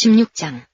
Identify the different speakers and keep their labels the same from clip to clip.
Speaker 1: 16장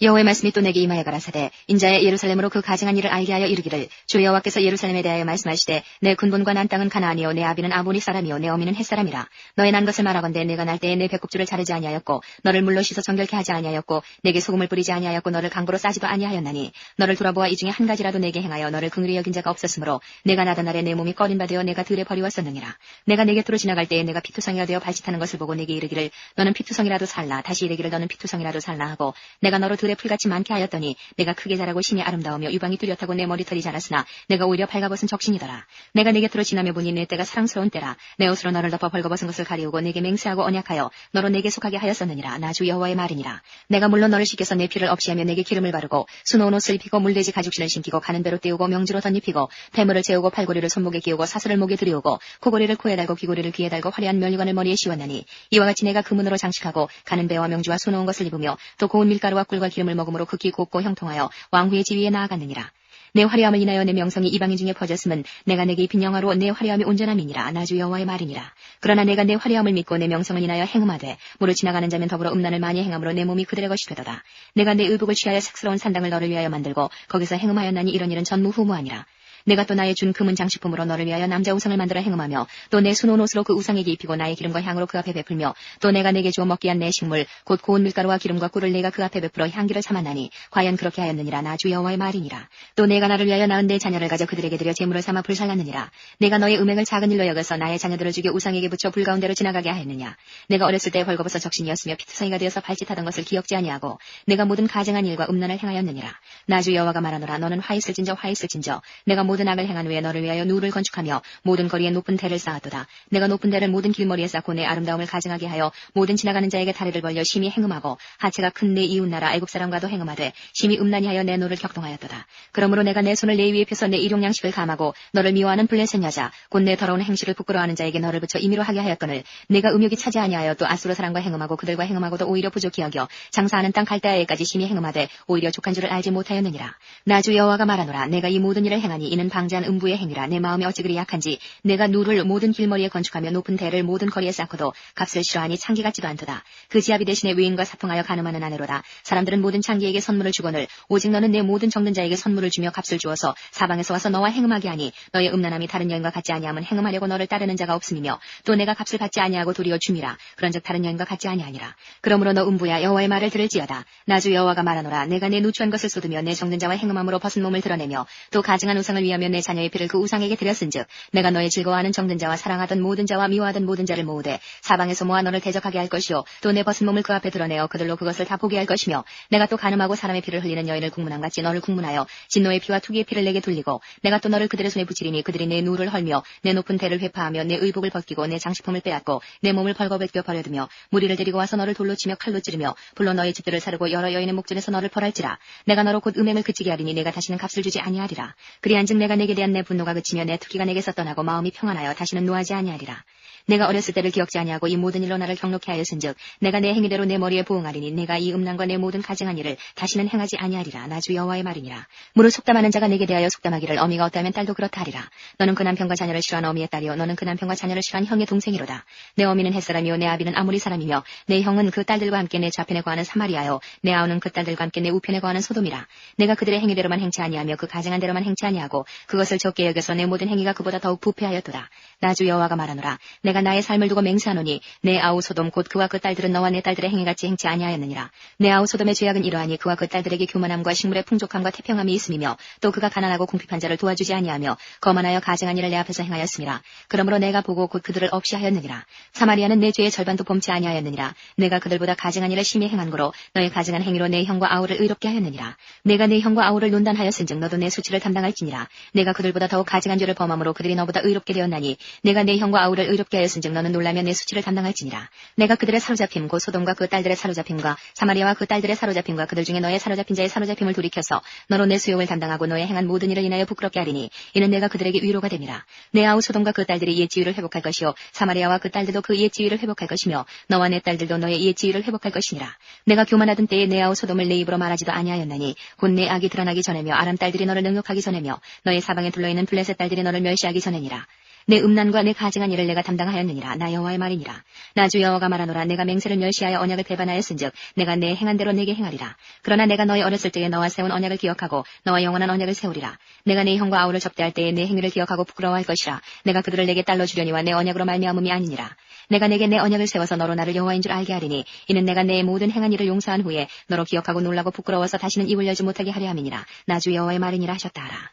Speaker 1: 여호와의 말씀이 또 내게 임하여 가라사대 인자의 예루살렘으로 그 가증한 일을 알게 하여 이르기를 주 여호와께서 예루살렘에 대하여 말씀하시되 내 근본과 난 땅은 가나안이요 내 아비는 아모니 사람이요 내 어미는 햇사람이라. 너의 난 것을 말하건대 내가 날 때에 내 배꼽줄을 자르지 아니하였고 너를 물로 씻어 정결케 하지 아니하였고 내게 소금을 뿌리지 아니하였고 너를 강보로 싸지도 아니하였나니. 너를 돌아보아 이 중에 한 가지라도 내게 행하여 너를 긍휼히 여긴 자가 없었으므로 내가 나던 날에 내 몸이 꺼린 바 되어 내가 들에 버리웠었느니라. 내가 내 곁으로 지나갈 때에 내가 피투성이가 되어 발짓하는 것을 보고 내게 이르기를 너는 피투성이라도 살라. 다시 이르기를 너는 피투성이라도 살라 하고 내가 너로 들에 풀같이 많게 하였더니 내가 크게 자라고 심히 아름다우며 유방이 뚜렷하고 내 머리털이 자랐으나 내가 오히려 발가벗은 적신이더라. 내가 내 곁으로 지나며 보니 내 때가 사랑스러운 때라. 내 옷으로 너를 덮어 벌거벗은 것을 가리우고 내게 맹세하고 언약하여 너로 내게 속하게 하였었느니라. 나 주 여호와의 말이니라. 내가 물론 너를 씻겨서 내 피를 없이하며 내게 기름을 바르고 수놓은 옷을 입히고 물돼지 가죽신을 신기고 가는 배로 띄우고 명지로 덧입히고 배물을 재우고 팔고리를 손목에 끼우고 사슬을 목에 들이우고 코고리를 코에 달고 귀고리를 귀에 달고 화려한 면류관을 머리에 씌웠나니 이와 같이 내가 금은으로 장식하고 가는 배와 명주와 수놓은 것을 입으며 또 고운 밀가루와 꿀과 기름을 먹음으로 극히 곱고 형통하여 왕후의 지위에 나아갔느니라. 내 화려함을 인하여 내 명성이 이방인 중에 퍼졌음은 내가 내게 입힌 영화로 내 화려함이 온전함이니라. 나주 여호와의 말이니라. 그러나 내가 내 화려함을 믿고 내 명성을 인하여 행음하되 무로 지나가는 자면 더불어 음란을 많이 행함으로 내 몸이 그들의 것이 되도다. 내가 내 의복을 취하여 색스러운 산당을 너를 위하여 만들고 거기서 행음하였나니 이런 일은 전무후무하니라 내가 또 나의 준 금은 장식품으로 너를 위하여 남자 우상을 만들어 행음하며 또 내 수놓은 옷으로 그 우상에게 입히고 나의 기름과 향으로 그 앞에 베풀며 또 내가 내게 주어 먹게 한 내 식물 곧 고운 밀가루와 기름과 꿀을 내가 그 앞에 베풀어 향기를 삼았나니 과연 그렇게 하였느니라. 나 주 여호와의 말이니라. 또 내가 나를 위하여 낳은 내 자녀를 가져 그들에게 드려 재물을 삼아 불살랐느니라. 내가 너의 음행을 작은 일로 여겨서 나의 자녀들을 죽여 우상에게 붙여 불 가운데로 지나가게 하였느냐. 내가 어렸을 때 벌거벗어 적신이었으며 피투성이가 되어서 발짓하던 것을 기억지 아니하고 내가 모든 가증한 일과 음란을 행하였느니라. 나 주 여호와가 말하노라. 너는 화 있을진저 화 있을진저. 내가 모든 악을 행한 후에 너를 위하여 누를 건축하며 모든 거리에 높은 대를 쌓았도다. 내가 높은 대를 모든 길머리에 쌓고 내 아름다움을 가증하게 하여 모든 지나가는 자에게 다리를 벌려 심히 행음하고 하체가 큰 내 이웃 나라 애굽 사람과도 행음하되 심히 음란히 하여 내 노를 격동하였도다. 그러므로 내가 내 손을 내 위에 펴서 내 일용 양식을 감하고 너를 미워하는 블레셋 여자 곧 내 더러운 행실을 부끄러워하는 자에게 너를 붙여 임의로 하게 하였거늘 내가 음욕이 차지 아니하여 또 아수르 사람과 행음하고 그들과 행음하고도 오히려 부족히 여겨 장사하는 땅 갈대아에까지 심히 행음하되 오히려 족한 줄을 알지 못하였느니라. 나주 여호와가 말하노라 내가 이 모든 일을 행하니 이는 방자한 음부의 행위라 내 마음이 어찌 그리 약한지 내가 누를 모든 길머리에 건축하며 높은 대를 모든 거리에 쌓고도 값을 싫어하니 창기 같지도 않도다. 그 지아비 대신에 위인과 사통하여 가늠하는 아내로다. 사람들은 모든 창기에게 선물을 주거늘 오직 너는 내 모든 정든 자에게 선물을 주며 값을 주어서 사방에서 와서 너와 행음하게 하니 너의 음란함이 다른 여인과 같지 아니함은 행음하려고 너를 따르는 자가 없음이며 또 내가 값을 받지 아니하고 도리어 줌이라 그런즉 다른 여인과 같지 아니하니라. 그러므로 너 음부야 여호와의 말을 들을지어다. 나주 여호와가 말하노라 내가 내 누추한 것을 쏟으며 내 정든 자와 행음함으로 벗은 몸을 드러내며 또 가증한 우상을 위하며 내 자녀의 피를 그 우상에게 드렸은즉 내가 너의 즐거워하는 정든 자와 사랑하던 모든 자와 미워하던 모든 자를 모으되 사방에서 모아 너를 대적하게 할 것이요 또 내 벗은 몸을 그 앞에 드러내어 그들로 그것을 다 보게 할 것이며 내가 또 가늠하고 사람의 피를 흘리는 여인을 국문함 같이 너를 국문하여 진노의 피와 투기의 피를 내게 돌리고 내가 또 너를 그들의 손에 붙이리니 그들이 내 누를 헐며 내 높은 대를 회파하며 내 의복을 벗기고 내 장식품을 빼앗고 내 몸을 벌거벗겨 버려두며 무리를 데리고 와서 너를 돌로 치며 칼로 찌르며 불로 너의 집들을 사르고 여러 여인의 목전에서 너를 벌할지라. 내가 너로 곧 음행을 그치게 하리니 내가 다시는 값을 주지 아니하리라. 그리한즉 내가 내게 대한 내 분노가 그치며 내 투기가 내게서 떠나고 마음이 평안하여 다시는 노하지 아니하리라 내가 어렸을 때를 기억지 아니하고 이 모든 일로 나를 경록해 하였은즉 내가 내 행위대로 내 머리에 부응하리니 내가 이 음란과 내 모든 가증한 일을 다시는 행하지 아니하리라. 나 주 여호와의 말이니라. 무릇 속담하는 자가 내게 대하여 속담하기를 어미가 어떠하면 딸도 그렇다 하리라. 너는 그 남편과 자녀를 싫어하는 어미의 딸이요. 너는 그 남편과 자녀를 싫어하는 형의 동생이로다. 내 어미는 햇사람이요. 내 아비는 아무리 사람이며 내 형은 그 딸들과 함께 내 좌편에 거하는 사마리아요. 내 아우는 그 딸들과 함께 내 우편에 거하는 소돔이라. 내가 그들의 행위대로만 행치 아니하며 그 가증한 대로만 행치 아니하고 그것을 적게 여겨서 내 모든 행위가 그보다 더욱 부패하였도다 나주 여호와가 말하노라. 내가 나의 삶을 두고 맹세하노니 내 아우 소돔 곧 그와 그 딸들은 너와 내 딸들의 행위같이 행치 아니하였느니라. 내 아우 소돔의 죄악은 이러하니 그와 그 딸들에게 교만함과 식물의 풍족함과 태평함이 있음이며 또 그가 가난하고 궁핍한 자를 도와주지 아니하며 거만하여 가증한 일을 내 앞에서 행하였음이라 그러므로 내가 보고 곧 그들을 없이 하였느니라. 사마리아는 내 죄의 절반도 범치 아니하였느니라. 내가 그들보다 가증한 일을 심히 행한 거로 너의 가증한 행위로 내 형과 아우를 의롭게 하였느니라. 내가 내 형과 아우를 논단하였은즉 너도 내 수치를 담당할지니라. 내가 그들보다 더욱 가증한 죄를 범함으로 그들이 너보다 의롭게 되었나니 내가 내 형과 아우를 의롭게 하였은즉 너는 놀라며 내 수치를 담당할지니라. 내가 그들의 사로잡힘 곧 소돔과 그 딸들의 사로잡힘과 사마리아와 그 딸들의 사로잡힘과 그들 중에 너의 사로잡힌 자의 사로잡힘을 돌이켜서 너로 내 수욕을 담당하고 너의 행한 모든 일을 인하여 부끄럽게 하리니 이는 내가 그들에게 위로가 됨이라. 내 아우 소돔과 그 딸들이 옛 지위를 회복할 것이요 사마리아와 그 딸들도 그 옛 지위를 회복할 것이며 너와 내 딸들도 너의 옛 지위를 회복할 것이니라. 내가 교만하던 때에 내 아우 소돔을 내 입으로 말하지도 아니하였나니 곧 내 악이 드러나기 전에며 아람 딸들이 너를 능욕하기 전에며 너의 사방에 둘러있는 블레셋 딸들이 너를 멸시하기 전에니라 내 음란과 내 가증한 일을 내가 담당하였느니라. 나 여호와의 말이니라. 나 주 여호와가 말하노라. 내가 맹세를 멸시하여 언약을 배반하였은즉 내가 내 행한 대로 내게 행하리라. 그러나 내가 너희 어렸을 때에 너와 세운 언약을 기억하고 너와 영원한 언약을 세우리라. 내가 네 형과 아우를 접대할 때에 내 행위를 기억하고 부끄러워할 것이라. 내가 그들을 내게 딸로 주려니와 내 언약으로 말미암음이 아니니라. 내가 내게 내 언약을 세워서 너로 나를 여호와인 줄 알게 하리니 이는 내가 내 모든 행한 일을 용서한 후에 너로 기억하고 놀라고 부끄러워서 다시는 입을 열지 못하게 하려 함이니라. 나 주 여호와의 말이니라 하셨다 하라.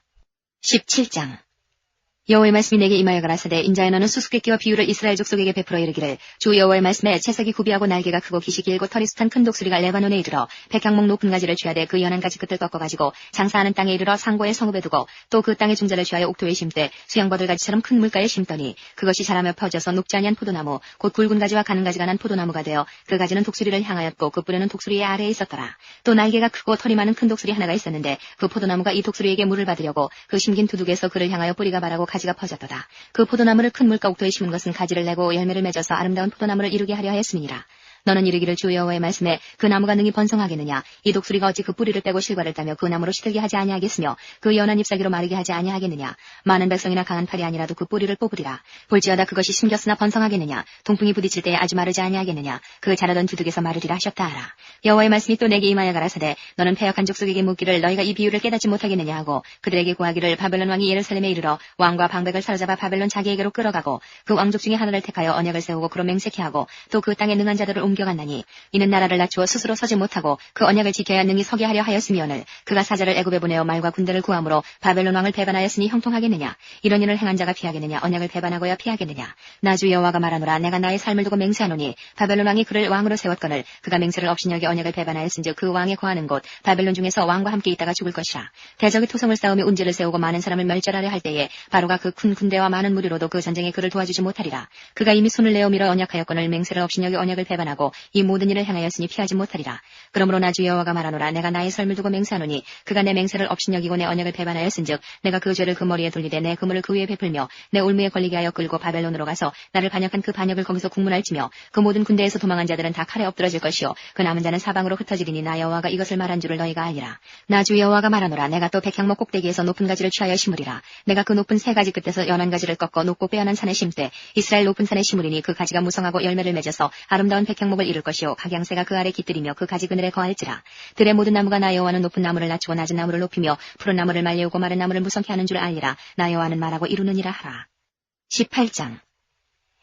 Speaker 1: 17장 여호와의 말씀이 내게 임하여 가라사대 인자여 너는 수수께끼와 비유를 이스라엘 족속에게 베풀어 이르기를 주 여호와의 말씀에 채석이 구비하고 날개가 크고 기시 길고 털이 숱한 큰 독수리가 레바논에 이르러 백향목 높은 가지를 취하되 그 연한 가지 끝을 꺾어 가지고 장사하는 땅에 이르러 상고의 성읍에 두고 또 그 땅의 중자를 취하여 옥토에 심되 수양버들 가지처럼 큰 물가에 심더니 그것이 자라며 퍼져서 녹지 아니한 포도나무 곧 굵은 가지와 가는 가지가 난 포도나무가 되어 그 가지는 독수리를 향하였고 그 뿌리는 독수리의 아래에 있었더라. 또 날개가 크고 털이 많은 큰 독수리 하나가 있었는데 그 포도나무가 이 독수리에게 물을 받으려고 그 심긴 두둑에서 그를 향하여 뿌리가 바라고 가지가 퍼졌도다. 그 포도나무를 큰 물가 옥토에 심은 것은 가지를 내고 열매를 맺어서 아름다운 포도나무를 이루게 하려 하였음이니라. 너는 이르기를 주 여호와의 말씀에 그 나무가 능히 번성하겠느냐? 이 독수리가 어찌 그 뿌리를 떼고 실과를 따며 그 나무로 시들게 하지 아니하겠으며 그 연한 잎사귀로 마르게 하지 아니하겠느냐? 많은 백성이나 강한 팔이 아니라도 그 뿌리를 뽑으리라. 볼지어다 그것이 심겼으나 번성하겠느냐? 동풍이 부딪힐 때에 아주 마르지 아니하겠느냐? 그 자라던 두둑에서 마르리라 하셨다 하라. 여호와의 말씀이 또 내게 임하여 가라사대 너는 패역한 족속에게 묻기를 너희가 이 비유를 깨닫지 못하겠느냐 하고 그들에게 구하기를 바벨론 왕이 예루살렘에 이르러 왕과 방백을 사로잡아 바벨론 자기에게로 끌어가고 그 왕족 중에 하나를 택하여 언약을 세우고 그로 맹세케 하고 또 그 땅에 능한 자들을 옮 겨갔나니 이는 나라를 낮추어 스스로 서지 못하고 그 언약을 지켜야 능히 서게 하려 하였으며늘 그가 사자를 애굽에 보내어 말과 군대를 구함으로 바벨론 왕을 배반하였으니 형통하겠느냐? 이런 일을 행한 자가 피하겠느냐? 언약을 배반하고야 피하겠느냐? 나주 여호와가 말하노라. 내가 나의 삶을 두고 맹세하노니 바벨론 왕이 그를 왕으로 세웠거늘 그가 맹세를 없이 여기 언약을 배반하였은즉 그 왕의 거하는 곳 바벨론 중에서 왕과 함께 있다가 죽을 것이라. 대적의 토성을 쌓으며 운지를 세우고 많은 사람을 멸절하려 할 때에 바로가 그 큰 군대와 많은 무리로도 그 전쟁에 그를 도와주지 못하리라. 그가 이미 손을 내어 밀어 언약하였거늘 맹세를 없이 여기 언약을 배반하고 이 모든 일을 행하였으니 피하지 못하리라. 그러므로 나 주 여호와가 말하노라 내가 나의 삶을 두고 맹세하노니 그가 내 맹세를 없이 여기고 내 언약을 배반하였은즉 내가 그 죄를 그 머리에 돌리되 내 그물을 그 위에 베풀며 내 올무에 걸리게 하여 끌고 바벨론으로 가서 나를 반역한 그 반역을 거기서 국문할지며 그 모든 군대에서 도망한 자들은 다 칼에 엎드러질 것이요 그 남은 자는 사방으로 흩어지리니 나 여호와가 이것을 말한 줄을 너희가 알리라. 나 주 여호와가 말하노라 내가 또 백향목 꼭대기에서 높은 가지를 취하여 심으리라. 내가 그 높은 세 가지 끝에서 연한 가지를 꺾어 높고 빼어난 산에 심되 이스라엘 높은 산에 심으리니 그 가지가 무성하고 열매를 맺어서 아름다운 백향목 을 이룰 것이요 각양새가 그 아래 깃들이며 그 가지 그늘에 거할지라. 들의 모든 나무가 나 여호와는 높은 나무를 낮추고 낮은 나무를 높이며 푸른 나무를 말려오고 마른 나무를 무성케 하는 줄 알리라. 나 여호와는 말하고 이루느니라 하라. 18장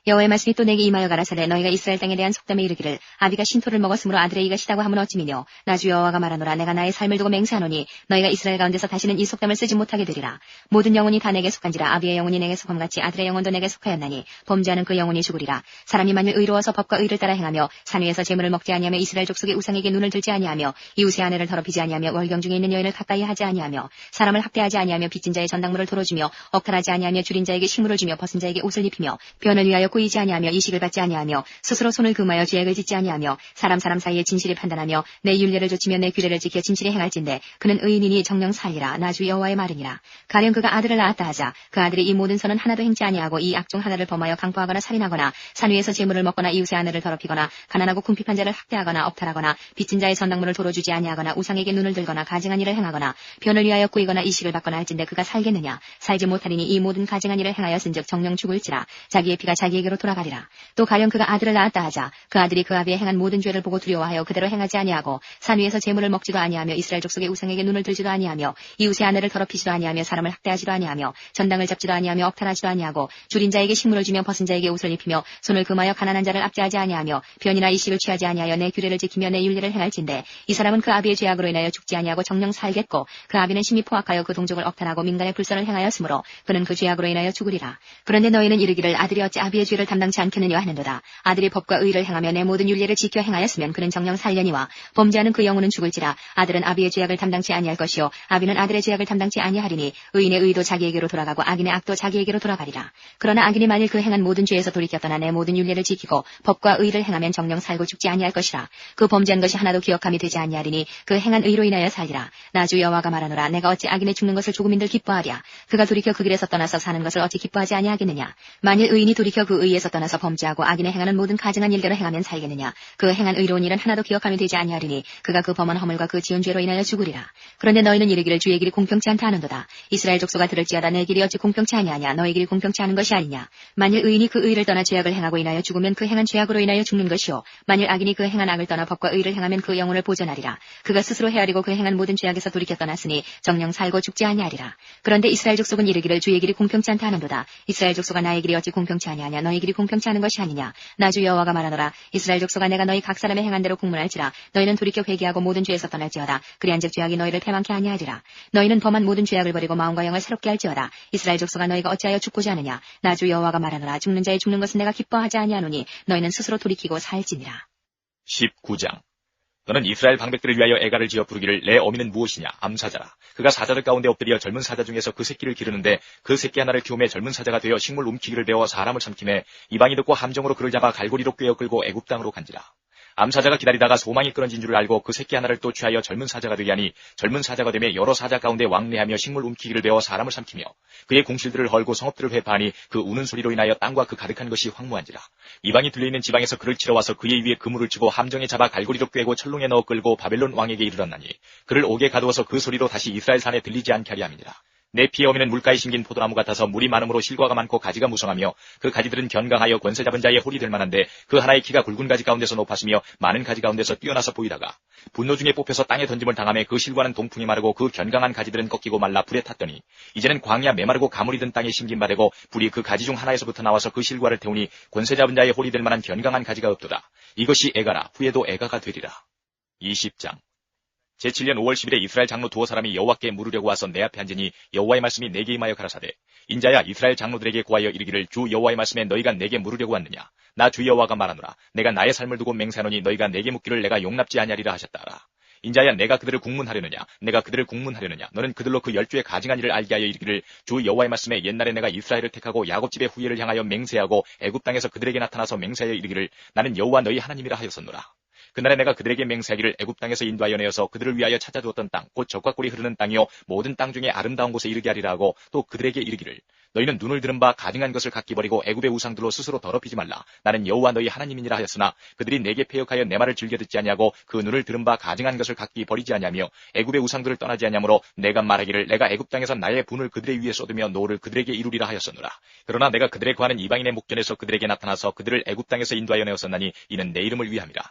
Speaker 1: 여호와의 말씀이 또 내게 임하여 가라사대 너희가 이스라엘 땅에 대한 속담에 이르기를 아비가 신토를 먹었으므로 아들의 이가 시다고 하면 어찌미뇨? 나주 여호와가 말하노라 내가 나의 삶을 두고 맹세하노니 너희가 이스라엘 가운데서 다시는 이 속담을 쓰지 못하게 되리라. 모든 영혼이 다 내게 속한지라 아비의 영혼이 내게 속함같이 아들의 영혼도 내게 속하였나니 범죄하는 그 영혼이 죽으리라. 사람이 만일 의로워서 법과 의를 따라 행하며 산 위에서 재물을 먹지 아니하며 이스라엘 족속의 우상에게 눈을 들지 아니하며 이웃의 아내를 더럽히지 아니하며 월경 중에 있는 여인을 가까이 하지 아니하며 사람을 학대하지 아니하며 빚진 자의 전당물을 도로 주며 억탈하지 아니하며 줄인 자에게 식물을 주며 벗은 자에게 옷을 입히며 변을 위하여 꾸이지 아니하며 이식을 받지 아니하며 스스로 손을 금하여 죄악을 짓지 아니하며 사람 사람 사이에 진실을 판단하며 내 윤례를 조치며 내 규례를 지켜 진실에 행할진대. 그는 의인이니 정령 살리라. 나주 여호와의 말이니라. 가령 그가 아들을 낳았다 하자 그 아들이 이 모든 선은 하나도 행치 아니하고 이 악중 하나를 범하여 강포하거나 살인하거나 산 위에서 재물을 먹거나 이웃의 아내를 더럽히거나 가난하고 궁핍한 자를 학대하거나 억탈하거나 빚진 자의 전당물을 도로 주지 아니하거나 우상에게 눈을 들거나 가증한 일을 행하거나 변을 위하여 꾸이거나 이식을 받거나 할진대 그가 살겠느냐? 살지 못하리니 이 모든 가증한 일을 행하였은즉 정령 죽을지라. 자기의 피가 자기 에게로 돌아가리라. 또 가령 그가 아들을 낳았다 하자 그 아들이 그 아비의 행한 모든 죄를 보고 두려워하여 그대로 행하지 아니하고 산 위에서 재물을 먹지도 아니하며 이스라엘 족속의 우상에게 눈을 들지도 아니하며 이웃의 아내를 더럽히지도 아니하며 사람을 학대하지도 아니하며 전당을 잡지도 아니하며 억탈하지도 아니하고 줄인 자에게 식물을 주며 벗은 자에게 옷을 입히며 손을 금하여 가난한 자를 압제하지 아니하며 변이나 이식을 취하지 아니하여 내 규례를 지키며 내 윤리를 행할진대. 이 사람은 그 아비의 죄악으로 인하여 죽지 아니하고 정령 살겠고 그 아비는 심히 포악하여 그 동족을 억탈하고 민간의 불선을 행하였으므로 그는 그 죄악으로 인하여 죽으리라. 그런데 너희는 이르기를 아들이 어찌 아비의 죄를 담당치 않겠느냐 하는도다. 아들이 법과 의를 행하며 내 모든 윤례를 지켜 행하였으면 그는 정령 살려니와 범죄하는 그 영혼은 죽을지라 아들은 아비의 죄악을 담당치 아니할 것이요 아비는 아들의 죄악을 담당치 아니하리니 의인의 의도 자기에게로 돌아가고 악인의 악도 자기에게로 돌아가리라. 그러나 악인이 만일 그 행한 모든 죄에서 돌이켜 떠나 내 모든 윤례를 지키고 법과 의를 행하면 정령 살고 죽지 아니할 것이라. 그 범죄한 것이 하나도 기억함이 되지 아니하리니 그 행한 의로 인하여 살리라. 나주 여호와가 말하노라 내가 어찌 악인의 죽는 것을 조금인들 기뻐하랴. 그가 돌이켜 그 길에서 떠나서 사는 것을 어찌 기뻐하지 아니하겠느냐. 만일 의인이 돌이켜 그 의에서 떠나서 범죄하고 악인의 행하는 모든 가증한 일대로 행하면 살겠느냐? 그 행한 의로운 일은 하나도 기억하면 되지 아니하리니 그가 그 범한 허물과 그 지은 죄로 인하여 죽으리라. 그런데 너희는 이르기를 주의 길이 공평치 않다 하는도다. 이스라엘 족속아 들을지어다 내 길이 어찌 공평치 아니하냐? 너희 길이 공평치 않은 것이 아니냐? 만일 의인이 그 의를 떠나 죄악을 행하고 인하여 죽으면 그 행한 죄악으로 인하여 죽는 것이요. 만일 악인이 그 행한 악을 떠나 법과 의를 행하면 그 영혼을 보존하리라. 그가 스스로 헤아리고 그 행한 모든 죄악에서 돌이켜 떠났으니 정령 살고 죽지 아니하리라. 그런데 이스라엘 족속은 이르기를 주의 길이 공평치 않다 하는도다. 이스라엘 족속아 나의 길이 어찌 공평치 아니하냐 너희 길이 공평치 않은 것이 아니냐. 나주 여호와가 말하노라. 이스라엘 족속아 내가 너희 각 사람의 행한 대로 국문할지라. 너희는 돌이켜 회개하고 모든 죄에서 떠날지어다. 그리한즉 죄악이 너희를 패망케 아니하리라. 너희는 범한 모든 죄악을 버리고 마음과 영을 새롭게 할지어다. 이스라엘 족속아 너희가 어찌하여 죽고자 하느냐. 나주 여호와가 말하노라. 죽는 자의 죽는 것은 내가 기뻐하지 아니하노니 너희는 스스로 돌이키고 살지니라.
Speaker 2: 19장 너는 이스라엘 방백들을 위하여 애가를 지어 부르기를 내 어미는 무엇이냐? 암사자라. 그가 사자들 가운데 엎드려 젊은 사자 중에서 그 새끼를 기르는데 그 새끼 하나를 키우매 젊은 사자가 되어 식물 움키기를 배워 사람을 삼키매 이방이 듣고 함정으로 그를 잡아 갈고리로 꿰어 끌고 애굽 땅으로 간지라 암사자가 기다리다가 소망이 끊어진 줄을 알고 그 새끼 하나를 또 취하여 젊은 사자가 되게 하니 젊은 사자가 되며 여러 사자 가운데 왕래하며 식물 움키기를 배워 사람을 삼키며 그의 궁실들을 헐고 성읍들을 회파하니 그 우는 소리로 인하여 땅과 그 가득한 것이 황무한지라. 이방이 들려있는 지방에서 그를 치러 와서 그의 위에 그물을 치고 함정에 잡아 갈고리로 꿰고 철롱에 넣어 끌고 바벨론 왕에게 이르렀나니 그를 옥에 가두어서 그 소리로 다시 이스라엘 산에 들리지 않게 하리 함이니라 내 피의 어미는 물가에 심긴 포도나무 같아서 물이 많음으로 실과가 많고 가지가 무성하며 그 가지들은 견강하여 권세 잡은 자의 홀이 될 만한데 그 하나의 키가 굵은 가지 가운데서 높았으며 많은 가지 가운데서 뛰어나서 보이다가 분노 중에 뽑혀서 땅에 던짐을 당함에 그 실과는 동풍이 마르고 그 견강한 가지들은 꺾이고 말라 불에 탔더니 이제는 광야 메마르고 가물이 든 땅에 심긴 바 되고 불이 그 가지 중 하나에서부터 나와서 그 실과를 태우니 권세 잡은 자의 홀이 될 만한 견강한 가지가 없도다. 이것이 애가라 후에도 애가가 되리라. 20장 제7년 5월 10일에 이스라엘 장로 두어 사람이 여호와께 물으려고 와서 내 앞에 앉으니 여호와의 말씀이 내게 임하여 가라사대 인자야 이스라엘 장로들에게 구하여 이르기를 주 여호와의 말씀에 너희가 내게 물으려고 왔느냐? 나 주 여호와가 말하노라. 내가 나의 삶을 두고 맹세하노니 너희가 내게 묻기를 내가 용납지 아니하리라 하셨다라. 인자야 내가 그들을 국문하려느냐? 내가 그들을 국문하려느냐? 너는 그들로 그 열주의 가증한 일을 알게 하여 이르기를 주 여호와의 말씀에 옛날에 내가 이스라엘을 택하고 야곱집의 후예를 향하여 맹세하고 애굽 땅에서 그들에게 나타나서 맹세하여 이르기를 나는 여호와 너희 하나님이라 하였었노라 그날에 내가 그들에게 맹세하기를 애굽 땅에서 인도하여 내어서 그들을 위하여 찾아두었던 땅, 곧 적과 꿀이 흐르는 땅이요 모든 땅 중에 아름다운 곳에 이르게 하리라 하고 또 그들에게 이르기를 너희는 눈을 들은 바 가증한 것을 갖기 버리고 애굽의 우상들로 스스로 더럽히지 말라. 나는 여호와 너희 하나님이니라 하였으나 그들이 내게 폐역하여 내 말을 즐겨 듣지 아니하고 그 눈을 들은 바 가증한 것을 갖기 버리지 아니하며 애굽의 우상들을 떠나지 아니하므로 내가 말하기를 내가 애굽 땅에서 나의 분을 그들의 위에 쏟으며 노를 그들에게 이루리라 하였었노라. 그러나 내가 그들의 구하는 이방인의 목전에서 그들에게 나타나서 그들을 애굽 땅에서 인도하여 내었었나니 이는 내 이름을 위함이라.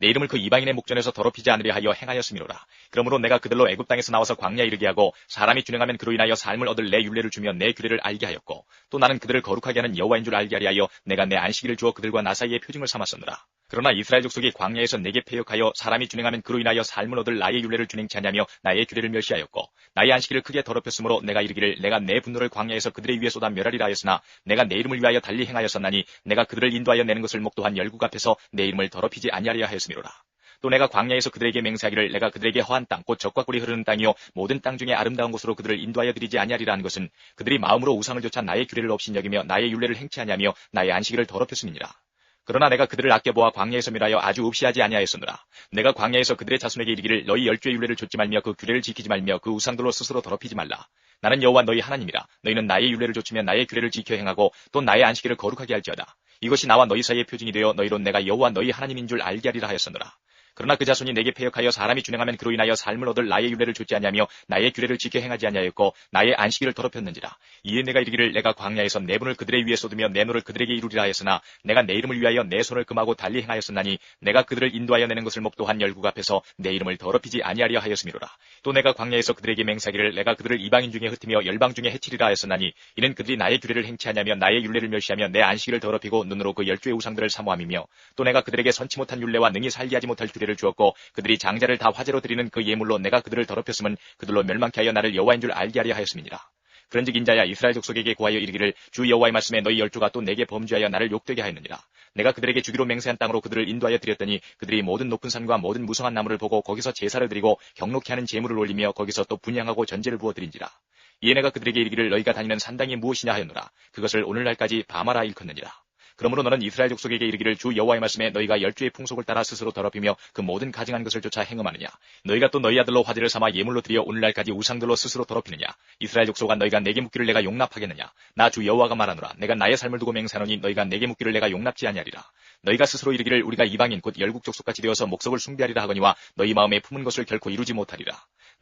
Speaker 2: 내 이름을 그 이방인의 목전에서 더럽히지 않으려 하여 행하였음이로라. 그러므로 내가 그들로 애굽 땅에서 나와서 광야 이르게 하고 사람이 준행하면 그로 인하여 삶을 얻을 내 율례를 주며 내 규례를 알게 하였고 또 나는 그들을 거룩하게 하는 여호와인 줄 알게 하려 하여 내가 내 안식일을 주어 그들과 나 사이의 표징을 삼았었노라. 그러나 이스라엘 족속이 광야에서 내게 폐역하여 사람이 준행하면 그로 인하여 삶을 얻을 나의 율례를 준행치 않냐며 나의 규례를 멸시하였고 나의 안식일을 크게 더럽혔으므로 내가 이르기를 내가 내 분노를 광야에서 그들의 위에 쏟아 멸하리라 하였으나 내가 내 이름을 위하여 달리 행하였었나니 내가 그들을 인도하여 내는 것을 목도한 열국 앞에서 내 이름을 더럽히지 아니하리라 하였음이로라. 또 내가 광야에서 그들에게 맹세하기를 내가 그들에게 허한 땅, 곧 적과 꿀이 흐르는 땅이요 모든 땅 중에 아름다운 곳으로 그들을 인도하여 드리지 아니하리라 는 것은 그들이 마음으로 우상을 좇아 나의 규례를 없인 여기며 나의 율례를 행치 아니하며 나의 안식일을 더럽혔음이니라. 그러나 내가 그들을 아껴보아 광야에서 밀하여 아주 없이하지 아니하였으므라. 내가 광야에서 그들의 자손에게 이르기를 너희 열주의 율례를 좇지 말며 그 규례를 지키지 말며 그 우상들로 스스로 더럽히지 말라. 나는 여호와 너희 하나님이라. 너희는 나의 율례를 좇으며 나의 규례를 지켜 행하고 또 나의 안식일을 거룩하게 할지어다. 이것이 나와 너희 사이의 표징이 되어 너희로 내가 여호와 너희 하나님인 줄 알게 하리라 하였으므라. 그러나 그 자손이 내게 폐역하여 사람이 준행하면 그로 인하여 삶을 얻을 나의 율례를 좇지 아니하며 나의 규례를 지켜 행하지 아니하였고 나의 안식일을 더럽혔는지라. 이에 내가 이르기를 내가 광야에서 내 분을 그들의 위에 쏟으며 내 노를 그들에게 이루리라 하였으나 내가 내 이름을 위하여 내 손을 금하고 달리 행하였으나니 내가 그들을 인도하여 내는 것을 목도한 열국 앞에서 내 이름을 더럽히지 아니하려 하였음이로라. 또 내가 광야에서 그들에게 맹사기를 내가 그들을 이방인 중에 흩으며 열방 중에 해치리라 하였으나니 이는 그들이 나의 규례를 행치 하냐며 나의 율례를 멸시하며 내 안식일을 더럽히고 눈으로 그 열주의 우상들을 사모함이며 또 내가 그들에게 선치 못한 율례와 능히 살게 하지 못할 규례를 주었고 그들이 장자를 다 화제로 드리는 그 예물로 내가 그들을 더럽혔으면 그들로 멸망케 하여 나를 여호와인 줄 알게 하려 하였음이니라. 그런즉 인자야 이스라엘 족속에게 구하여 이르기를 주 여호와의 말씀에 너희 열주가 또 내게 범죄하여 나를 욕되게 하였느니라. 내가 그들에게 주기로 맹세한 땅으로 그들을 인도하여 드렸더니 그들이 모든 높은 산과 모든 무성한 나무를 보고 거기서 제사를 드리고 경록케 하는 제물을 올리며 거기서 또 분양하고 전제를 부어 드린지라. 이에 내가 그들에게 이르기를 너희가 다니는 산당이 무엇이냐 하였노라. 그것을 오늘날까지 바마라 일컫느니라. 그러므로 너는 이스라엘 족속에게 이르기를 주 여호와의 말씀에 너희가 열주의 풍속을 따라 스스로 더럽히며 그 모든 가증한 것을 쫓아 행음하느냐? 너희가 또 너희 아들로 화제를 삼아 예물로 드려 오늘날까지 우상들로 스스로 더럽히느냐? 이스라엘 족속아 너희가 내게 묻기를 내가 용납하겠느냐? 나 주 여호와가 말하노라. 내가 나의 삶을 두고 맹세하노니 너희가 내게 묻기를 내가 용납지 아니하리라. 너희가 스스로 이르기를 우리가 이방인 곧 열국 족속같이 되어서 목석을 숭배하리라 하거니와 너희 마음에 품은 것을 결코 이루지 못하리라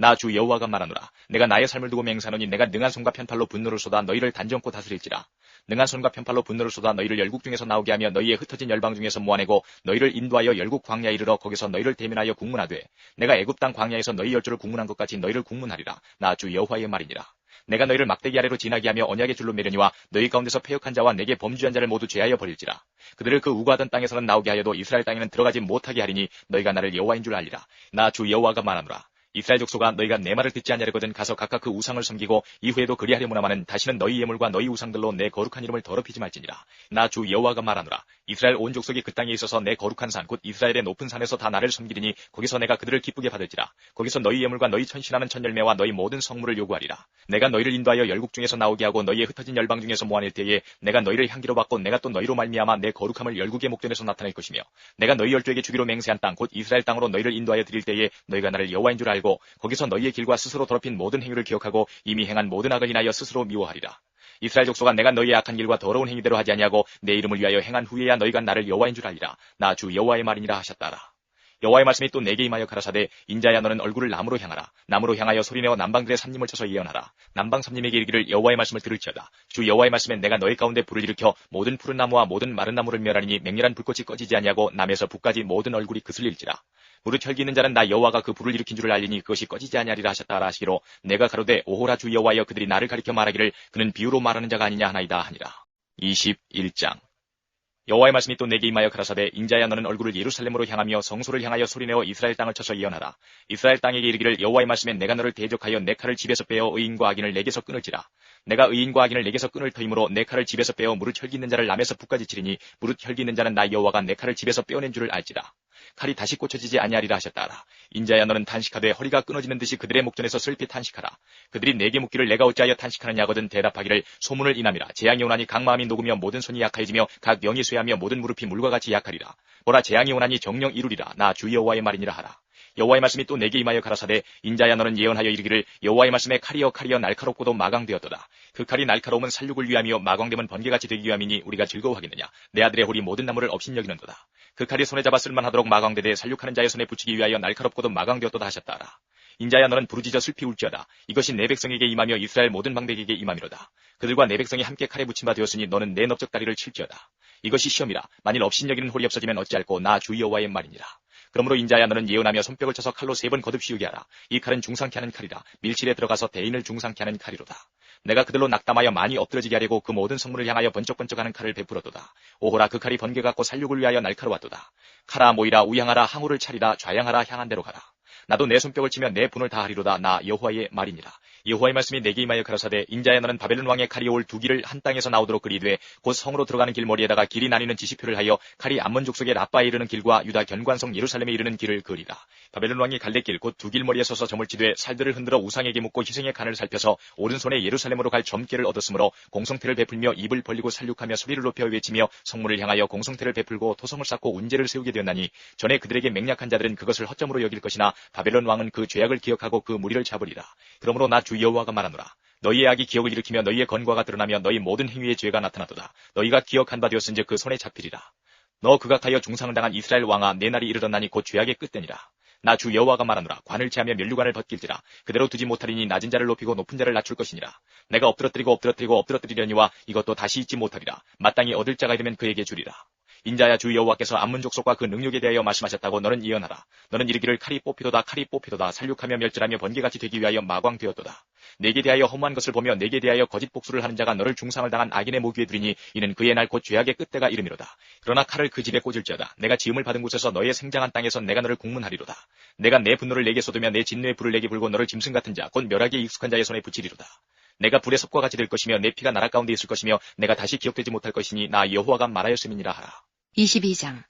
Speaker 2: 나 주 여호와가 말하노라. 내가 나의 삶을 두고 맹세하노니 내가 능한 손과 편팔로 분노를 쏟아 너희를 단정코 다스릴지라. 능한 손과 편팔로 분노를 쏟아 너희를 열국 중에서 나오게 하며 너희의 흩어진 열방 중에서 모아내고 너희를 인도하여 열국 광야에 이르러 거기서 너희를 대면하여 국문하되 내가 애굽 땅 광야에서 너희 열조를 국문한 것 같이 너희를 국문하리라. 나 주 여호와의 말이니라. 내가 너희를 막대기 아래로 지나게 하며 언약의 줄로 매려니와 너희 가운데서 패역한 자와 내게 범죄한 자를 모두 죄하여 버릴지라. 그들을 그 우고하던 땅에서는 나오게 하여도 이스라엘 땅에는 들어가지 못하게 하리니 너희가 나를 여호와인 줄 알리라. 나 주 여호와가 말하노라 이스라엘 족속아 너희가 내 말을 듣지 아니하려거든 가서 각각 그 우상을 섬기고 이후에도 그리하려무나마는 다시는 너희 예물과 너희 우상들로 내 거룩한 이름을 더럽히지 말지니라. 나 주 여호와가 말하노라 이스라엘 온 족속이 그 땅에 있어서 내 거룩한 산 곧 이스라엘의 높은 산에서 다 나를 섬기리니 거기서 내가 그들을 기쁘게 받을지라. 거기서 너희 예물과 너희 천신하는 천열매와 너희 모든 성물을 요구하리라. 내가 너희를 인도하여 열국 중에서 나오게 하고 너희의 흩어진 열방 중에서 모아낼 때에 내가 너희를 향기로 받고 내가 또 너희로 말미암아 내 거룩함을 열국의 목전에서 나타낼 것이며 내가 너희 열조에게 주기로 맹세한 땅 곧 이스라엘 땅으로 너희를 인도하여 드릴 때에 너희가 나를 여호와인 줄 알고 거기서 너희의 길과 스스로 더럽힌 모든 행위를 기억하고 이미 행한 모든 악을 인하여 스스로 미워하리라 이스라엘 족속아 내가 너희의 악한 길과 더러운 행위대로 하지 아니하고 내 이름을 위하여 행한 후에야 너희가 나를 여호와인 줄 알리라. 나 주 여호와의 말이니라 하셨다라. 여호와의 말씀이 또 내게 임하여 가라사대 인자야 너는 얼굴을 남으로 향하라. 남으로 향하여 소리내어 남방들의 삼림을 쳐서 예언하라. 남방 삼림에게 이르기를 여호와의 말씀을 들을지어다. 주 여호와의 말씀에 내가 너희 가운데 불을 일으켜 모든 푸른 나무와 모든 마른 나무를 멸하리니 맹렬한 불꽃이 꺼지지 아니하고 남에서 북까지 모든 얼굴이 그슬릴지라 혈기 있는 자는 나 여호와가 그 불을 일으킨 줄을 알리니 그것이 꺼지지 아니하리라 하셨다 하시기로 내가 가로되 오호라 주 여호와여 그들이 나를 가리켜 말하기를 그는 비유로 말하는 자가 아니냐 하나이다 하니라. 21장. 여호와의 말씀이 또 내게 임하여 가라사대 인자야 너는 얼굴을 예루살렘으로 향하며 성소를 향하여 소리내어 이스라엘 땅을 쳐서 예언하라. 이스라엘 땅에게 이르기를 여호와의 말씀에 내가 너를 대적하여 내 칼을 집에서 빼어 의인과 악인을 내게서 끊을지라. 내가 의인과 악인을 내게서 끊을 터이므로 내 칼을 집에서 빼어 무릇 혈기 있는 자를 남에서 북까지 치리니 무릇 혈기 있는 자는 나 여호와가 내 칼을 집에서 빼어낸 줄을 알지라 칼이 다시 꽂혀지지 아니하리라 하셨다라. 인자야 너는 탄식하되 허리가 끊어지는 듯이 그들의 목전에서 슬피 탄식하라. 그들이 내게 묻기를 내가 어찌하여 탄식하느냐거든 대답하기를 소문을 인함이라. 재앙이 오나니 각 마음이 녹으며 모든 손이 약해지며 각 영이 쇠하며 모든 무릎이 물과 같이 약하리라. 보라 재앙이 오나니 정령 이루리라. 나 주 여호와의 말이니라 하라. 여호와의 말씀이 또 내게 임하여 가라사대 인자야 너는 예언하여 이르기를 여호와의 말씀에 칼이여 칼이여 날카롭고도 마강되었도다. 그 칼이 날카로움은 살육을 위함이요 마광됨은 번개같이 되기 위함이니 우리가 즐거워하겠느냐. 내 아들의 홀이 모든 나무를 업신여기는도다. 그 칼이 손에 잡아 쓸만하도록 마광되되 살육하는 자의 손에 붙이기 위하여 날카롭고도 마광되었도다 하셨다라. 인자야 너는 부르짖어 슬피 울지어다. 이것이 내 백성에게 임하며 이스라엘 모든 방백에게 임함이로다. 그들과 내 백성이 함께 칼에 붙임 바 되었으니 너는 내 넓적 다리를 칠지어다. 이것이 시험이라. 만일 업신여기는 홀이 없어지면 어찌할꼬 나 주 여호와의 말이니라. 그러므로 인자야 너는 예언하며 손뼉을 쳐서 칼로 세 번 거듭 씌우게 하라. 이 칼은 중상케 하는 칼이라. 밀실에 들어가서 대인을 중상케 하는 칼이로다. 내가 그들로 낙담하여 많이 엎드러지게 하려고 그 모든 성문을 향하여 번쩍번쩍하는 칼을 베풀었도다. 오호라 그 칼이 번개 같고 살육을 위하여 날카로웠도다. 칼아 모이라 우향하라 항우를 차리라 좌양하라 향한 대로 가라. 나도 내 손뼉을 치며 내 분을 다하리로다 나 여호와의 말이니라. 여호와의 말씀이 내게 임하여 가라사대 인자야 너는 바벨론 왕의 칼이 올 두 길을 한 땅에서 나오도록 그리되 곧 성으로 들어가는 길머리에다가 길이 나뉘는 지시표를 하여 칼이 암몬 족속의 라빠에 이르는 길과 유다 견관성 예루살렘에 이르는 길을 그리라. 바벨론 왕이 갈래길 곧 두 길머리에 서서 점을 치되 살들을 흔들어 우상에게 묻고 희생의 간을 살펴서 오른손에 예루살렘으로 갈 점괘를 얻었으므로 공성태를 베풀며 입을 벌리고 살육하며 소리를 높여 외치며 성문을 향하여 공성태를 베풀고 토성을 쌓고 운제를 세우게 되었나니 전에 그들에게 맹약한 자들은 그것을 허점으로 여길 것이나 바벨론 왕은 그 죄악을 기억하고 그 무리를 잡으리라. 그러므로 나 주 여호와가 말하노라. 너희의 악이 기억을 일으키며 너희의 건과가 드러나며 너희 모든 행위의 죄가 나타나도다. 너희가 기억한 바 되었은즉 그 손에 잡히리라. 너 극악하여 중상을 당한 이스라엘 왕아 내 날이 이르렀나니 곧 죄악의 끝되니라. 나 주 여호와가 말하노라. 관을 채하며 면류관을 벗길지라. 그대로 두지 못하리니 낮은 자를 높이고 높은 자를 낮출 것이니라. 내가 엎드러뜨리고 엎드러뜨리고 엎드러뜨리려니와 이것도 다시 잊지 못하리라. 마땅히 얻을 자가 되면 그에게 주리라. 인자야 주 여호와께서 암문 족속과 그 능력에 대하여 말씀하셨다고 너는 예언하라. 너는 이르기를 칼이 뽑히도다 칼이 뽑히도다 살육하며 멸절하며 번개같이 되기 위하여 마광 되었도다. 내게 대하여 허무한 것을 보며 내게 대하여 거짓 복수를 하는 자가 너를 중상을 당한 악인의 모기에 들이니 이는 그의 날 곧 죄악의 끝대가 이름이로다. 그러나 칼을 그 집에 꽂을지어다. 내가 지음을 받은 곳에서 너의 생장한 땅에서 내가 너를 국문하리로다. 내가 내 분노를 내게 쏟으며 내 진노의 불을 내게 불고 너를 짐승 같은 자 곧 멸하기에 익숙한 자의 손에 붙이리로다. 내가 불의 섭과 같이 될 것이며 내 피가 나라 가운데 있을 것이며 내가 다시 기억되지 못할 것이니 나 여호와가 말하였음이니라 하라.
Speaker 1: 22장.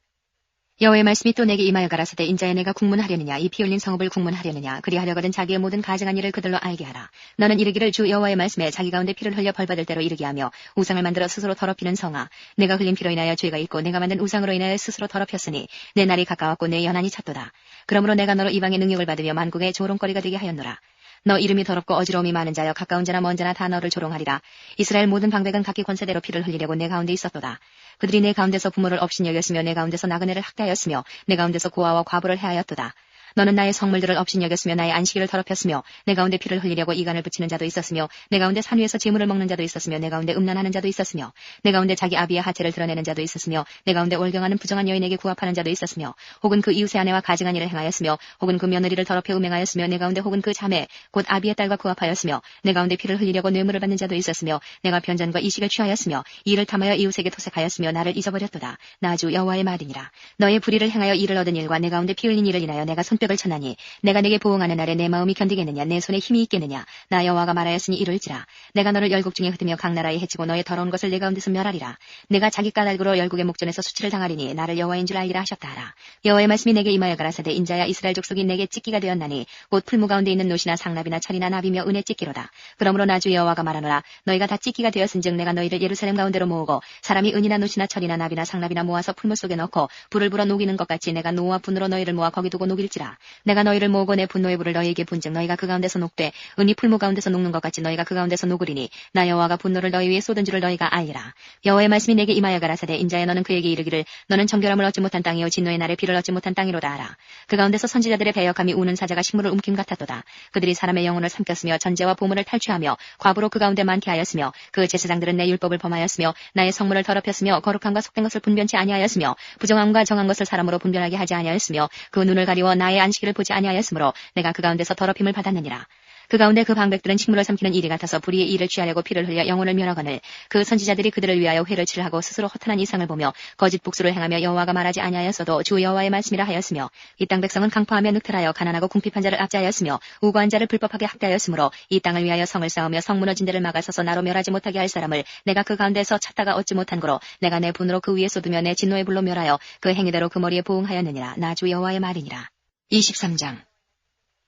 Speaker 1: 여호와의 말씀이 또 내게 임하여 가라사대 인자에 내가 국문하려느냐? 이 피 흘린 성읍을 국문하려느냐? 그리하려거든 자기의 모든 가증한 일을 그들로 알게 하라. 너는 이르기를 주 여호와의 말씀에 자기 가운데 피를 흘려 벌받을 대로 이르게 하며 우상을 만들어 스스로 더럽히는 성아 내가 흘린 피로 인하여 죄가 있고 내가 만든 우상으로 인하여 스스로 더럽혔으니 내 날이 가까웠고 내 연한이 찼도다. 그러므로 내가 너로 이방의 능력을 받으며 만국의 조롱거리가 되게 하였노라 너 이름이 더럽고 어지러움이 많은 자여 가까운 자나 먼 자나 다 너를 조롱하리라. 이스라엘 모든 방백은 각기 권세대로 피를 흘리려고 내 가운데 있었도다. 그들이 내 가운데서 부모를 업신 여겼으며 내 가운데서 나그네를 학대하였으며 내 가운데서 고아와 과부를 해하였도다. 너는 나의 성물들을 업신 여겼으며 나의 안식일을 더럽혔으며 내 가운데 피를 흘리려고 이간을 붙이는 자도 있었으며 내 가운데 산 위에서 재물을 먹는 자도 있었으며 내 가운데 음란하는 자도 있었으며 내 가운데 자기 아비의 하체를 드러내는 자도 있었으며 내 가운데 올경하는 부정한 여인에게 구합하는 자도 있었으며 혹은 그 이웃의 아내와 가증한 일을 행하였으며 혹은 그 며느리를 더럽혀 음행하였으며 내 가운데 혹은 그 자매 곧 아비의 딸과 구합하였으며 내 가운데 피를 흘리려고 뇌물을 받는 자도 있었으며 내가 변전과 이식을 취하였으며 이 일을 탐하여 이웃에게 토색하였으며 나를 잊어버렸도다. 나주 여호와의 말이니라. 너의 불의를 행하여 이를 얻은 일과 내 가운데 피 흘린 일을 인하여 내가 손뼉 을 쳤나니 내가 내게 보응하는 날에 내 마음이 견디겠느냐 내 손에 힘이 있겠느냐? 나 여호와가 말하였으니 이를지라. 내가 너를 열국 중에 흩으며 각 나라에 해치고 너의 더러운 것을 내 가운데서 멸하리라. 내가 자기 까닭으로 열국의 목전에서 수치를 당하리니 나를 여호와인 줄 알리라 하셨다 하라. 여호와의 말씀이 내게 임하여 가라사대 인자야 이스라엘 족속이 내게 찢기가 되었나니 곧 풀무 가운데 있는 노시나 상납이나 철이나 나비며 은혜 찢기로다. 그러므로 나주 여호와가 말하노라. 너희가 다 찢기가 되었은즉 내가 너희를 예루살렘 가운데로 모으고 사람이 은이나 노시나 철이나 나비나 상납이나 모아서 풀무 속에 넣고 불을 불어 녹이는 것 같이 내가 노와 분으로 너희를 모아 거기 두고 녹일지라 내가 너희를 모으고 내 분노의 불을 너희에게 분즉 너희가 그 가운데서 녹되 은이 풀무 가운데서 녹는 것 같이 너희가 그 가운데서 녹으리니 나 여호와가 분노를 너희 위에 쏟은 줄을 너희가 알리라. 여호와의 말씀이 내게 임하여 가라사대 인자야 너는 그에게 이르기를 너는 정결함을 얻지 못한 땅이요 진노의 날에 비를 얻지 못한 땅이로다 하라. 그 가운데서 선지자들의 배역함이 우는 사자가 식물을 움킴 같았도다. 그들이 사람의 영혼을 삼켰으며 전제와 보물을 탈취하며 과부로 그 가운데 많게 하였으며 그 제사장들은 내 율법을 범하였으며 나의 성물을 더럽혔으며 거룩함과 속된 것을 분변치 아니하였으며 부정함과 정한 것을 사람으로 분별하게 하지 아니하였으며 그 눈을 가리워 나의 안식일을 보지 아니하였으므로 내가 그 가운데서 더럽힘을 받았느니라. 그 가운데 그 방백들은 식물을 삼키는 일이 같아서 불의의 일을 취하려고 피를 흘려 영혼을 멸하거늘 그 선지자들이 그들을 위하여 회를 칠하고 스스로 허탄한 이상을 보며 거짓 복수를 행하며 여호와가 말하지 아니하였어도 주 여호와의 말씀이라 하였으며 이 땅 백성은 강포하며 늑탈하여 가난하고 궁핍한 자를 압제하였으며 우고한 자를 불법하게 학대하였으므로 이 땅을 위하여 성을 쌓으며 성 무너진 데를 막아서서 나로 멸하지 못하게 할 사람을 내가 그 가운데서 찾다가 얻지 못한 거로 내가 내 분으로 그 위에 쏟으며 내 진노의 불로 멸하여 그 행위대로 그 머리에 보응하였느니라 나 주 여호와의 말이니라 23장.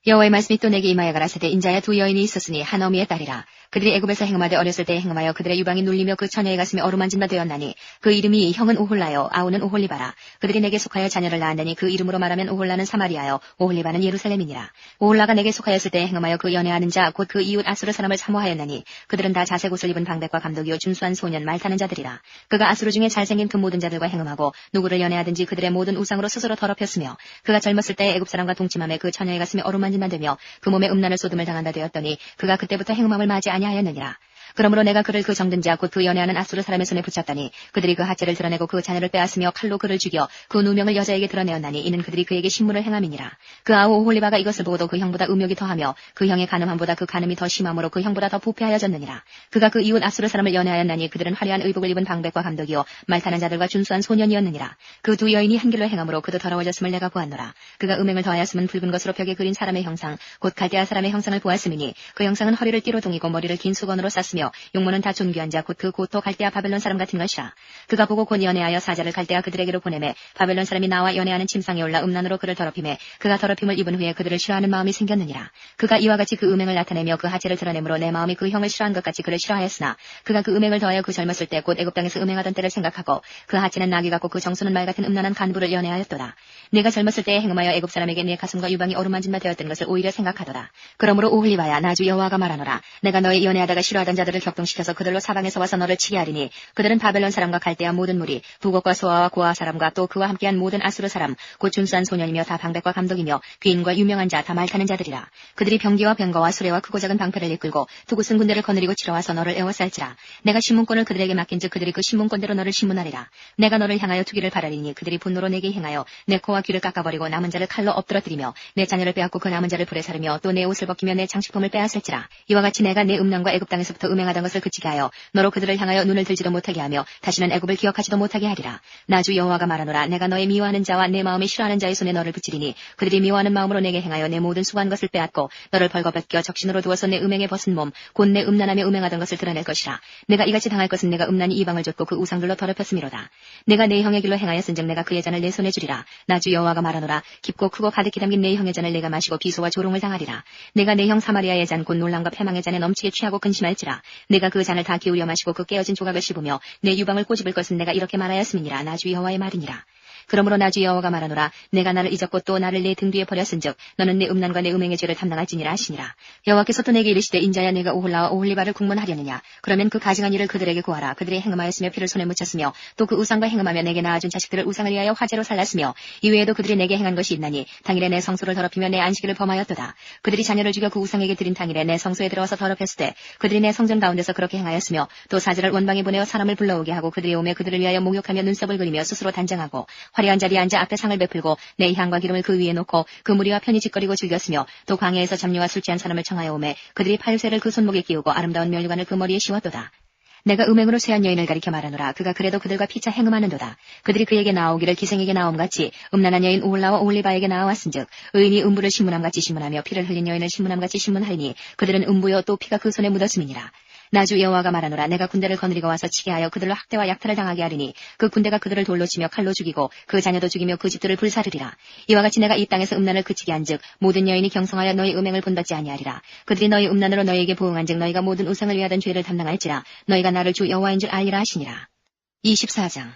Speaker 1: 여호와의 말씀이 또 내게 임하여 가라사대 인자야 두 여인이 있었으니 한 어미의 딸이라 그들이 애굽에서 행음하되 어렸을 때에 행음하여 그들의 유방이 눌리며 그 처녀의 가슴에 어루만진 바 되었나니 그 이름이 형은 오홀라요. 아우는 오홀리바라. 그들이 내게 속하여 자녀를 낳았느니 그 이름으로 말하면 오홀라는 사마리아요. 오홀리바는 예루살렘이니라. 오홀라가 내게 속하였을 때에 행음하여 그 연애하는 자 곧 그 이웃 아수르 사람을 사모하였나니 그들은 다 자색 옷을 입은 방백과 감독이요 준수한 소년 말 타는 자들이라. 그가 아수르 중에 잘생긴 그 모든 자들과 행음하고 누구를 연애하든지 그들의 모든 우상으로 스스로 더럽혔으며 그가 젊었을 때에 애굽 사람과 동침함에 그 처녀의 가슴에 어루만진 바 되며 그 몸에 음란을 쏟음을 당한다 되었더니 그가 그때부터 행음함을 맞이 아니 하였느니라. 그러므로 내가 그를 그 정든 자 곧 그 연애하는 아수르 사람의 손에 붙였더니 그들이 그 하체를 드러내고 그 자녀를 빼앗으며 칼로 그를 죽여 그 누명을 여자에게 드러내었나니 이는 그들이 그에게 신문을 행함이니라. 그 아우 오홀리바가 이것을 보고도 그 형보다 음욕이 더하며 그 형의 가늠함보다 그 가늠이 더 심함으로 그 형보다 더 부패하여졌느니라. 그가 그 이웃 아수르 사람을 연애하였나니 그들은 화려한 의복을 입은 방백과 감독이요 말 타는 자들과 준수한 소년이었느니라. 그 두 여인이 한 길로 행함으로 그도 더러워졌음을 내가 보았노라. 그가 음행을 더하였으면 붉은 것으로 벽에 그린 사람의 형상 곧 갈대아 사람의 형상을 보았음이니 그 형상은 허리를 띠로 동이고 머리를 긴 수건으로 쌌으며 용모는 다 존귀한 자 곧 그 고토 갈대아 바벨론 사람 같은 것이라. 그가 보고 곧 연애하여 사자를 갈대아 그들에게로 보내매 바벨론 사람이 나와 연애하는 침상에 올라 음란으로 그를 더럽힘에 그가 더럽힘을 입은 후에 그들을 싫어하는 마음이 생겼느니라. 그가 이와 같이 그 음행을 나타내며 그 하체를 드러내므로 내 마음이 그 형을 싫어한 것 같이 그를 싫어하였으나 그가 그 음행을 더하여 그 젊었을 때 곧 애굽 땅에서 음행하던 때를 생각하고 그 하체는 나귀 같고 그 정수는 말 같은 음란한 간부를 연애하였도다. 내가 젊었을 때에 행음하여 애굽 사람에게 내 가슴과 유방이 어루만진 바 되었던 것을 오히려 생각하도다. 그러므로 오홀리바야 나주 여호와가 말하노라. 내가 너의 연애하다가 싫어하던 자들 을 격동시켜서 그들로 사방에서 와서 너를 치게 하리니 그들은 바벨론 사람과 갈대아 모든 무리 북옥과 소아와 고아 사람과 또 그와 함께한 모든 아수르 사람 곧 준수한 소년이며 다 방백과 감독이며 귀인과 유명한 자 다 말타는 자들이라. 그들이 병기와 병거와 수레와 크고 작은 방패를 이끌고 두곳은 군대를 거느리고 치러 와서 너를 에워쌀지라. 내가 신문권을 그들에게 맡긴즉 그들이 그 신문권대로 너를 신문하리라. 내가 너를 향하여 투기를 바라리니 그들이 분노로 내게 행하여 내 코와 귀를 깎아버리고 남은 자를 칼로 엎드러뜨리며 내 자녀를 빼앗고 그 남은 자를 불에 사르며 또 내 옷을 벗기며 내 장식품을 빼앗을지라. 이와 같이 내가 내 음란과 애굽 땅에서부터 음행 음행하던 것을 그치게 하여 너로 그들을 향하여 눈을 들지도 못하게 하며 다시는 애굽을 기억하지도 못하게 하리라. 나주 여호와가 말하노라 내가 너의 미워하는 자와 내 마음에 싫어하는 자의 손에 너를 붙이리니 그들이 미워하는 마음으로 내게 행하여 내 모든 수고한 것을 빼앗고 너를 벌거벗겨 적신으로 두어서 내 음행에 벗은 몸 곧 내 음란하며 음행하던 것을 드러낼 것이라. 내가 이같이 당할 것은 내가 음란히 이방을 줬고 그 우상들로 더럽혔음이로다. 내가 내 형의 길로 행하였은즉 내가 그의 잔을 내 손에 주리라. 나주 여호와가 말하노라 깊고 크고 가득히 담긴 내 형의 잔을 내가 마시고 비소와 조롱을 당하리라. 내가 내 형 사마리아의 잔 곧 놀람과 패망의 잔에 넘치게 취하고 근심할지라. 내가 그 잔을 다 기울여 마시고 그 깨어진 조각을 씹으며 내 유방을 꼬집을 것은 내가 이렇게 말하였음이니라. 나 주 여호와의 말이니라. 그러므로 나주 여호와가 말하노라. 내가 나를 잊었고 또 나를 내 등 뒤에 버렸은즉 너는 내 음란과 내 음행의 죄를 담당할지니라 하시니라. 여호와께서 또 내게 이르시되 인자야 내가 오홀라와 오홀리바를 국문하려느냐? 그러면 그 가증한 일을 그들에게 구하라. 그들이 행음하였으며 피를 손에 묻혔으며 또 그 우상과 행음하며 내게 낳아준 자식들을 우상을 위하여 화제로 살랐으며 이외에도 그들이 내게 행한 것이 있나니 당일에 내 성소를 더럽히며 내 안식일을 범하였도다. 그들이 자녀를 죽여 그 우상에게 드린 당일에 내 성소에 들어와서 더럽혔을 때 그들이 내 성전 가운데서 그렇게 행하였으며 또 사제를 원방에 보내어 사람을 불러오게 하고 그들이 오며 그들을 위하여 목욕하며 눈썹을 그리며 스스로 단장하고 화려한 자리에 앉아 앞에 상을 베풀고 내 향과 기름을 그 위에 놓고 그 무리와 편히 짓거리고 즐겼으며 또 광야에서 잡녀와 술 취한 사람을 청하여 오매 그들이 팔쇠를 그 손목에 끼우고 아름다운 면류관을 그 머리에 씌웠도다. 내가 음행으로 쇠한 여인을 가리켜 말하노라. 그가 그래도 그들과 피차 행음하는도다. 그들이 그에게 나오기를 기생에게 나옴같이 음란한 여인 오홀라와 오홀리바에게 나와왔은즉 의인이 음부를 신문함같이 신문하며 피를 흘린 여인을 신문함같이 신문하리니 그들은 음부여 또 피가 그 손에 묻었음이니라. 나주 여호와가 말하노라. 내가 군대를 거느리고 와서 치게 하여 그들로 학대와 약탈을 당하게 하리니 그 군대가 그들을 돌로 치며 칼로 죽이고 그 자녀도 죽이며 그 집들을 불사르리라. 이와 같이 내가 이 땅에서 음란을 그치게 한즉 모든 여인이 경성하여 너희 음행을 본받지 아니하리라. 그들이 너희 음란으로 너희에게 보응한즉 너희가 모든 우상을 위하던 죄를 담당할지라. 너희가 나를 주 여호와인 줄 알리라 하시니라. 24장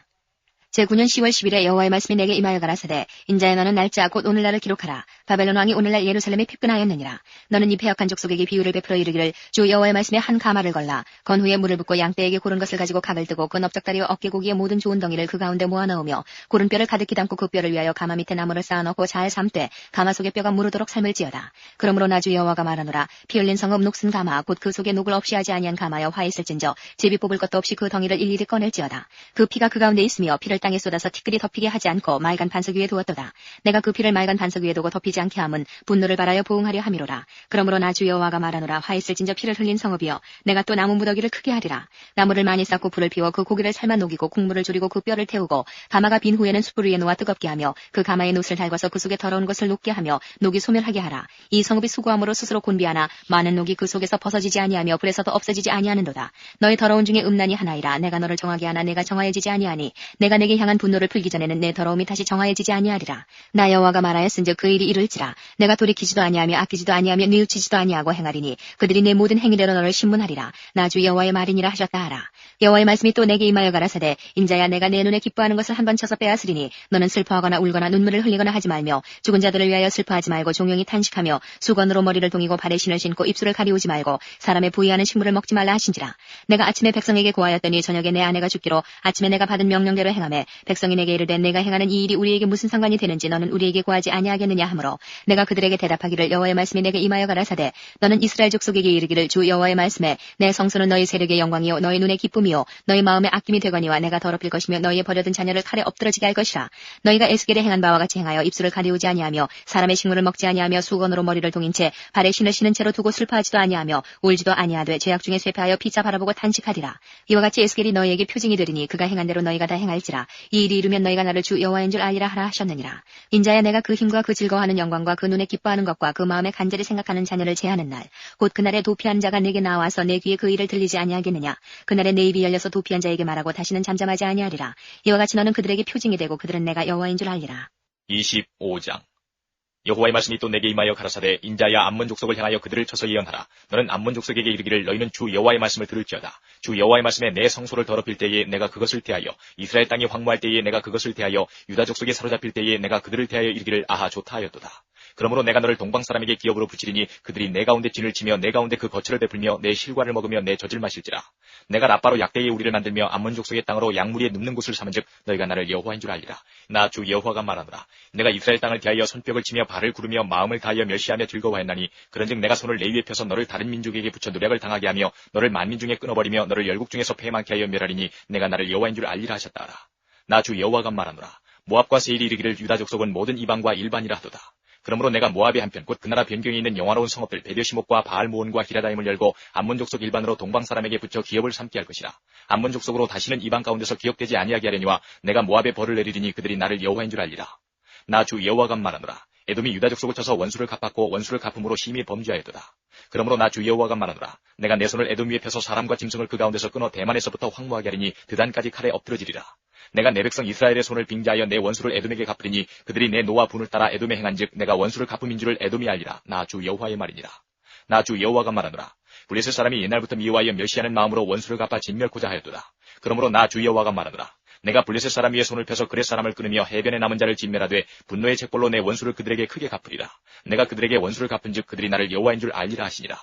Speaker 1: 제9년 10월 10일에 여호와의 말씀이 내게 임하여 가라사대 인자야 너는 날짜 곧 오늘날을 기록하라. 바벨론 왕이 오늘날 예루살렘에 핍근하였느니라. 너는 이 폐역한 족속에게 비유를 베풀어 이르기를 주 여호와의 말씀에 한 가마를 걸라. 건후에 물을 붓고 양떼에게 고른 것을 가지고 각을 뜨고 그 넓적다리와 어깨고기의 모든 좋은 덩이를 그 가운데 모아 넣으며 고른 뼈를 가득히 담고 그 뼈를 위하여 가마 밑에 나무를 쌓아 넣고 잘 삶되 가마 속에 뼈가 무르도록 삶을 지어다. 그러므로 나주 여호와가 말하노라. 피 흘린 성읍 녹슨 가마 곧 그 속에 녹을 없이 하지 아니한 가마여 화 있을진저 제비 뽑을 것도 없이 그 덩이를 일일이 꺼낼지어다. 그 피가 그 가운데 있으며 피를 땅에 쏟아서 티끌이 덮이게 하지 않고 맑은 반석 위에 두었도다. 내가 그 피를 맑은 반석 위에 두고 덮이지 않게 함은 분노를 바라여 보응하려 함이로라. 그러므로 나 주 여호와가 말하노라 화 있을 진저 피를 흘린 성읍이여 내가 또 나무 무더기를 크게 하리라. 나무를 많이 쌓고 불을 피워 그 고기를 삶아 녹이고 국물을 졸이고 그 뼈를 태우고 가마가 빈 후에는 숯불 위에 놓아 뜨겁게 하며 그 가마에 놋을 달궈서 그 속에 더러운 것을 녹게 하며 녹이 소멸하게 하라. 이 성읍이 수고함으로 스스로 곤비하나 많은 녹이 그 속에서 벗어지지 아니하며 불에서도 없어지지 아니하는도다. 너의 더러운 중에 음란이 하나이라 내가 너를 정하게 하나 내가 정하여지지 아니하니 내가 내게 향한 분노를 풀기 전에는 내 더러움이 다시 정하여지지 아니하리라. 나 여호와가 말하였은즉 그 일이 이룰지라. 내가 돌이키지도 아니하며 아끼지도 아니하며 뉘우치지도 아니하고 행하리니 그들이 내 모든 행위대로 너를 신문하리라. 나 주 여호와의 말이니라 하셨다 하라. 여호와의 말씀이 또 내게 임하여 가라사대 인자야 내가 내 눈에 기뻐하는 것을 한 번 쳐서 빼앗으리니 너는 슬퍼하거나 울거나 눈물을 흘리거나 하지 말며 죽은 자들을 위하여 슬퍼하지 말고 종용이 탄식하며 수건으로 머리를 동이고 발에 신을 신고 입술을 가리우지 말고 사람의 부위하는 식물을 먹지 말라 하신지라. 내가 아침에 백성에게 고하였더니 저녁에 내 아내가 죽기로 아침에 내가 받은 명령대로 행 함에 백성이 내게 이르되 내가 행하는 이 일이 우리에게 무슨 상관이 되는지 너는 우리에게 구하지 아니하겠느냐 하므로 내가 그들에게 대답하기를 여호와의 말씀이 내게 임하여 가라사대 너는 이스라엘 족속에게 이르기를 주 여호와의 말씀에 내 성소는 너희 세력의 영광이요 너희 눈의 기쁨이요 너희 마음의 아낌이 되거니와 내가 더럽힐 것이며 너희의 버려둔 자녀를 칼에 엎드러지게 할 것이라 너희가 에스겔에 행한 바와 같이 행하여 입술을 가리우지 아니하며 사람의 식물을 먹지 아니하며 수건으로 머리를 동인 채 발에 신을 신은 채로 두고 슬퍼하지도 아니하며 울지도 아니하되 죄악 중에 쇠패하여 피자 바라보고 탄식하리라. 이와 같이 에스겔이 너희에게 표징이 되리니 그가 행한 대로 너희가 다 행할지라 이 일이 이루면 너희가 나를 주 여호와인 줄 알리라 하라 하셨느니라. 인자야 내가 그 힘과 그 즐거워하는 영광과 그 눈에 기뻐하는 것과 그 마음에 간절히 생각하는 자녀를 제하는 날 곧 그날에 도피한 자가 내게 나와서 내 귀에 그 일을 들리지 아니하겠느냐? 그날에 내 입이 열려서 도피한 자에게 말하고 다시는 잠잠하지 아니하리라. 이와 같이 너는 그들에게 표징이 되고 그들은 내가 여호와인 줄 알리라.
Speaker 2: 25장 여호와의 말씀이 또 내게 임하여 가라사대 인자야 암몬 족속을 향하여 그들을 쳐서 예언하라. 너는 암몬 족속에게 이르기를 너희는 주 여호와의 말씀을 들을지어다. 주 여호와의 말씀에 내 성소를 더럽힐 때에 내가 그것을 대하여 이스라엘 땅이 황무할 때에 내가 그것을 대하여 유다 족속에 사로잡힐 때에 내가 그들을 대하여 이르기를 아하 좋다 하였도다 그러므로 내가 너를 동방 사람에게 기업으로 붙이리니 그들이 내 가운데 진을 치며 내 가운데 그 거처를 베풀며 내 실과를 먹으며 내 젖을 마실지라. 내가 라빠로 약대의 우리를 만들며 암몬 족속의 땅으로 약물이 눕는 곳을 삼은즉 너희가 나를 여호와인 줄 알리라. 나 주 여호와가 말하노라. 내가 이스라엘 땅을 대하여 손뼉을 치며 발을 구르며 마음을 다하여 멸시하며 즐거워했나니 그런즉 내가 손을 내 위에 펴서 너를 다른 민족에게 붙여 노력을 당하게 하며 너를 만민 중에 끊어버리며 너를 열국 중에서 패망케 하여 멸하리니 내가 나를 여호와인 줄 알리라 하셨다 하라. 나 주 여호와가 말하노라. 모압과 세일이 이르기를 유다 족속은 모든 이방과 일반이라 하도다 그러므로 내가 모압의 한편 곧 그 나라 변경에 있는 영화로운 성읍들 베드시목과 바알모온과 히라다임을 열고 암몬 족속 일반으로 동방 사람에게 붙여 기업을 삼게 할 것이라. 암몬 족속으로 다시는 이방 가운데서 기억되지 아니하게 하려니와 내가 모압의 벌을 내리리니 그들이 나를 여호와인 줄 알리라. 나 주 여호와가 말하노라. 에돔이 유다 족 속을 쳐서 원수를 갚았고 원수를 갚음으로 심히 범죄하였도다. 그러므로 나 주 여호와가 말하노라. 내가 내 손을 에돔 위에 펴서 사람과 짐승을 그 가운데서 끊어 대만에서부터 황무하게 하리니 드단까지 칼에 엎드러지리라. 내가 내 백성 이스라엘의 손을 빙자하여 내 원수를 에돔에게 갚으리니 그들이 내 노와 분을 따라 에돔에 행한즉 내가 원수를 갚음인 줄을 에돔이 알리라. 나 주 여호와의 말이니라. 나 주 여호와가 말하노라. 블레셋 사람이 옛날부터 미워하여 멸시하는 마음으로 원수를 갚아 진멸코자 하였도다. 그러므로 나 주 여호와가 말하노라. 내가 블레셋 사람 위에 손을 펴서 그렛 사람을 끊으며 해변에 남은 자를 진멸하되 분노의 책벌로 내 원수를 그들에게 크게 갚으리라. 내가 그들에게 원수를 갚은즉 그들이 나를 여호와인 줄 알리라 하시니라.